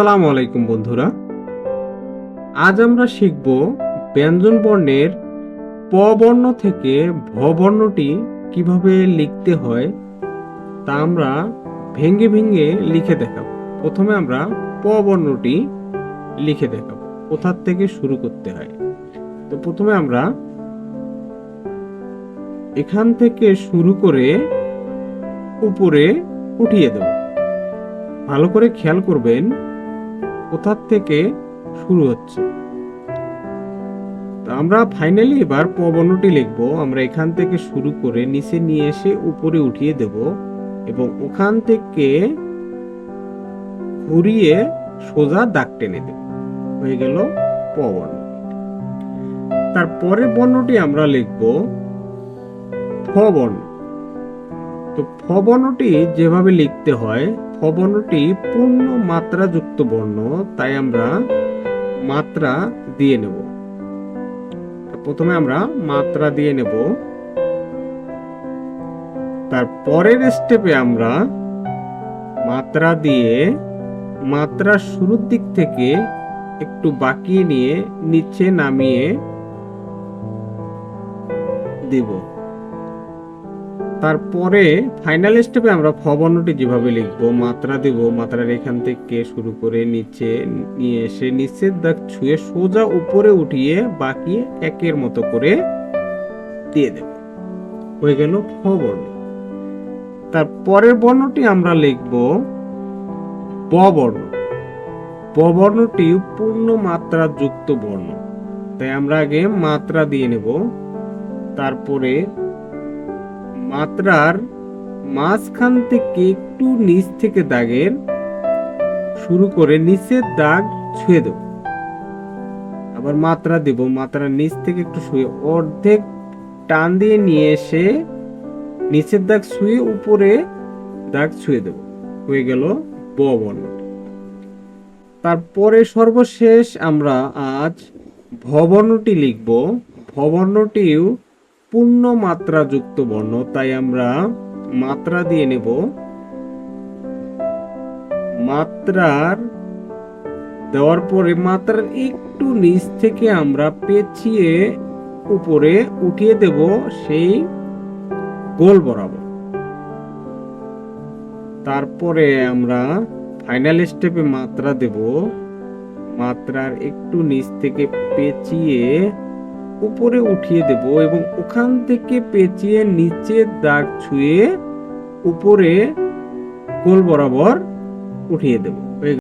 আসসালামু আলাইকুম বন্ধুরা। আজ আমরা শিখব ব্যঞ্জন বর্ণের প বর্ণ থেকে ভ বর্ণটি কীভাবে লিখতে হয় তা আমরা ভেঙ্গে ভেঙ্গে লিখে দেখাবো। প্রথমে আমরা প বর্ণটি লিখে দেখাবো। কোথার থেকে শুরু করতে হয়? তো প্রথমে আমরা এখান থেকে শুরু করে উপরে উঠিয়ে দেব। ভালো করে খেয়াল করবেন। কোথার থেকে শুরু হচ্ছে? তো আমরা ফাইনালি এবার পবনটি লিখব। আমরা এখান থেকে শুরু করে নিচে নিয়ে এসে উপরে উঠিয়ে দেব এবং ওখান থেকে ঘুরিয়ে সোজা দাগ টেনে দেব। হয়ে গেল পবন তারপরের বর্ণটি আমরা লিখব ফ বর্ণ তো ফ বর্ণটি যেভাবে লিখতে হয় ফ বর্ণটি পূর্ণ মাত্রা যুক্ত বর্ণ, তাই আমরা মাত্রা দিয়ে নেব। প্রথমে আমরা মাত্রা দিয়ে নেব। তার পরের স্টেপে আমরা মাত্রা দিয়ে মাত্রার শুরুর দিক থেকে একটু বাকিয়ে নিয়ে নিচে নামিয়ে দেব। তারপরে ফাইনাল স্টেপে আমরা বর্ণটি যেভাবে লিখব, মাত্রা দেব, মাত্রার এখান থেকে শুরু করে নিচে নিয়ে এসে নিচের দাগ ছুঁয়ে সোজা উপরে উঠিয়ে বাকি একের মতো করে দিয়ে দেব। হয়ে গেল খ বর্ণ তার পরের বর্ণটি আমরা লিখব ব বর্ণ বর্ণটি পূর্ণ মাত্রা যুক্ত বর্ণ। তাই আমরা আগে মাত্রা দিয়ে নেব, তারপরে মাত্রার মাঝখান থেকে একটু নিচ থেকে দাগের শুরু করে নিচের দাগ ছুঁয়ে দেব। আবার মাত্রা দেব মাত্রার নিচ থেকে একটু শুয়ে অর্ধেক টান দিয়ে নিয়ে এসে নিচের দাগ ছুঁয়ে উপরে দাগ ছুঁয়ে দেব। হয়ে গেল ব বর্ণ। তারপরে সর্বশেষ আমরা আজ ভবর্ণটি লিখব। ভবর্ণটিও পূর্ণ মাত্রা যুক্ত বর্ণ, তাই আমরা মাত্রা দিয়ে নেব। মাত্রার দেওয়ার পরে মাত্রার একটু নিচ থেকে আমরা পেঁচিয়ে উপরে উঠিয়ে দেব সেই গোল বরাবর। তারপরে আমরা ফাইনাল স্টেপে মাত্রা দেব। মাত্রার একটু নিচ থেকে পেঁচিয়ে উপরে উঠিয়ে দেব এবং ওখান থেকে পেঁচিয়ে নিচে দাগ ছুঁয়ে উপরে গোল বরাবর উঠিয়ে দেব।